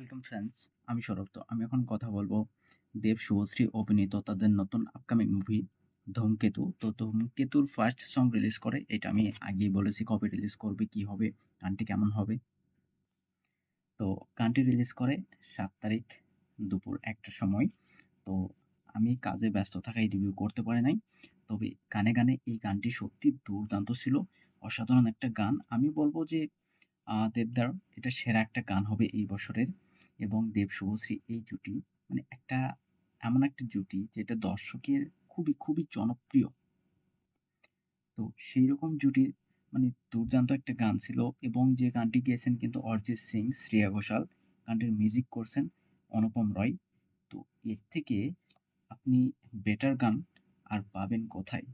Welcome friends আমি সৌরভ তো। আমি এখন কথা বলব দেব শুভশ্রী অভিনীত তাদের নতুন আপকামিং মুভি ধূমকেতু। তো ধূমকেতুর ফার্স্ট সং রিলিজ করে, এটা আমি আগেই বলেছি কবে রিলিজ করবে, কি হবে, গানটি কেমন হবে। তো গানটি রিলিজ করে সাত তারিখ দুপুর একটার সময়। তো আমি কাজে ব্যস্ত থাকায় রিভিউ করতে পারি নাই। তবে গানে গানে এই গানটি সত্যি দুর্দান্ত ছিল। অসাধারণ একটা গান। আমি বলব যে দেবদার, এটা সেরা একটা গান হবে এই বছরের। এবং দেব শুভশ্রী এই জুটি মানে একটা এমন একটা জুটি যেটা দর্শকের খুবই খুবই জনপ্রিয়। তো সেই রকম জুটির মানে দুর্দান্ত একটা গান ছিল এবং যে গানটি গেয়েছেন কিন্তু অরিজিৎ সিং, শ্রেয়া ঘোষাল, গানটির মিউজিক করছেন অনুপম রয়। তো এর থেকে আপনি বেটার গান আর পাবেন কোথায়?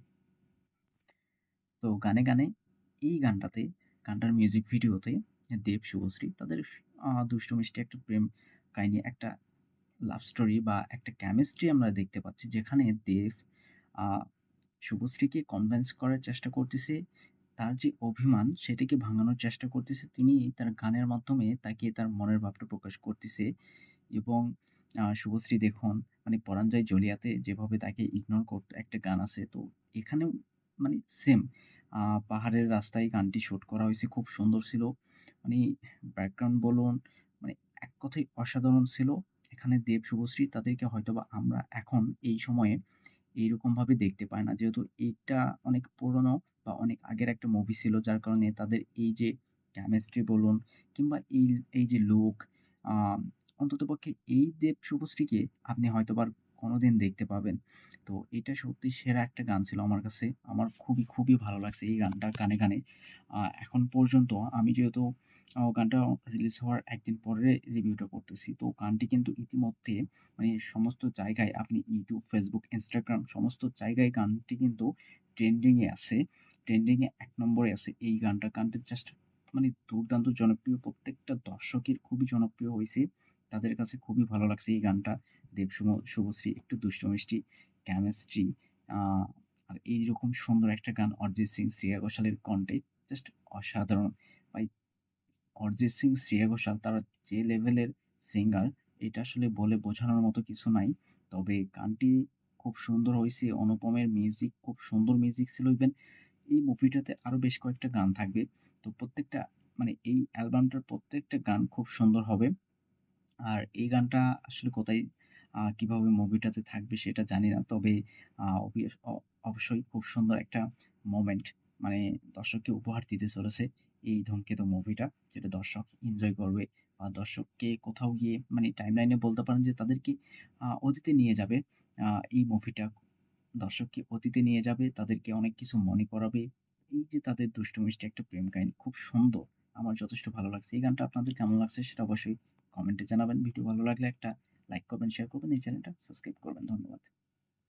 তো গানে গানে এই গানটাতে, গানটার মিউজিক ভিডিওতে দেব শুভশ্রী তাদের দুষ্টু মিষ্টি একটা প্রেম কাহিনী, একটা লাভ স্টোরি বা একটা কেমিস্ট্রি আমরা দেখতে পাচ্ছি যেখানে দেব শুভশ্রীকে কনভেন্স করার চেষ্টা করতেছে। তার যে অভিমান, সেটাকে ভাঙানোর চেষ্টা করতেছে। তিনি তার গানের মাধ্যমে তাকে তার মনের ভাবটা প্রকাশ করতেছে এবং শুভশ্রী দেখুন মানে পরাঞ্জয় জলিয়াতে যেভাবে তাকে ইগনোর করতো একটা গান আছে। তো এখানেও মানে সেম পাহাড়ের রাস্তায় গানটি শ্যুট করা হয়েছে, খুব সুন্দর ছিল। মানে ব্যাকগ্রাউন্ড বলুন মানে এক কথায় অসাধারণ ছিল। এখানে দেব শুভশ্রী, তাদেরকে হয়তোবা আমরা এখন এই সময়ে এইরকমভাবে দেখতে পাই না। যেহেতু এইটা অনেক পুরনো বা অনেক আগের একটা মুভি ছিল, যার কারণে তাদের এই যে কেমিস্ট্রি বলুন কিংবা এই এই যে লুক অন্ততপক্ষে এই দেব শুভশ্রীকে আপনি হয়তোবা আর কোনোদিন দেখতে পাবেন। তো এটা সত্যি সেরা একটা গান ছিল আমার কাছে। আমার খুবই খুবই ভালো লাগছে এই গানটা গানে গানে এখন পর্যন্ত আমি যেহেতু গানটা রিলিজ হওয়ার একদিন পরে রিভিউটা করতেছি। তো গানটি কিন্তু ইতিমধ্যে মানে সমস্ত জায়গায় আপনি ইউটিউব ফেসবুক ইনস্টাগ্রাম সমস্ত জায়গায় গানটি কিন্তু ট্রেন্ডিংয়ে আছে। ট্রেন্ডিংয়ে এক নম্বরে আছে এই গানটা। গানটা জাস্ট মানে দুর্দান্ত জনপ্রিয়। প্রত্যেকটা দর্শকের খুবই জনপ্রিয় হয়েছে। তাদের কাছে খুবই ভালো লাগছে এই গানটা। দেব শুভ- শুভশ্রী, একটু দুষ্ট মিষ্টি কেমিস্ট্রি আর এইরকম সুন্দর একটা গান অরিজিৎ সিং, শ্রেয়া ঘোষালের কণ্ঠে। জাস্ট অসাধারণ। ভাই, অরিজিৎ সিং, শ্রেয়া ঘোষাল, তারা যে লেভেলের সিঙ্গার এটা আসলে বলে বোঝানোর মতো কিছু নাই। তবে গানটি খুব সুন্দর হয়েছে। অনুপমের মিউজিক খুব সুন্দর মিউজিক ছিল ইভেন এই মুভিটাতে আরও বেশ কয়েকটা গান থাকবে। তো প্রত্যেকটা মানে এই অ্যালবামটার প্রত্যেকটা গান খুব সুন্দর হবে। আর এই গানটা আসলে কোথায় কীভাবে মুভিটাতে থাকবে সেটা জানি না। তবে অবশ্যই খুব সুন্দর একটা মোমেন্ট মানে দর্শককে উপহার দিতে চলেছে এই 'ধূমকেতু' মুভিটা। যেটা দর্শক এনজয় করবে বা দর্শককে কোথাও গিয়ে মানে টাইমলাইনে বলতে পারেন যে তাদেরকে অতীতে নিয়ে যাবে। এই মুভিটা দর্শককে অতীতে নিয়ে যাবে, তাদেরকে অনেক কিছু মনে করাবে। এই যে তাদের দুষ্টু মিষ্টি একটা প্রেম কাহিনী খুব সুন্দর। আমার যথেষ্ট ভালো লাগছে। এই গানটা আপনাদের কেমন লাগছে সেটা অবশ্যই কমেন্টে জানাবেন। ভিডিও ভালো লাগলে একটা লাইক করবেন, শেয়ার করবেন, এই চ্যানেলটা সাবস্ক্রাইব করবেন। ধন্যবাদ।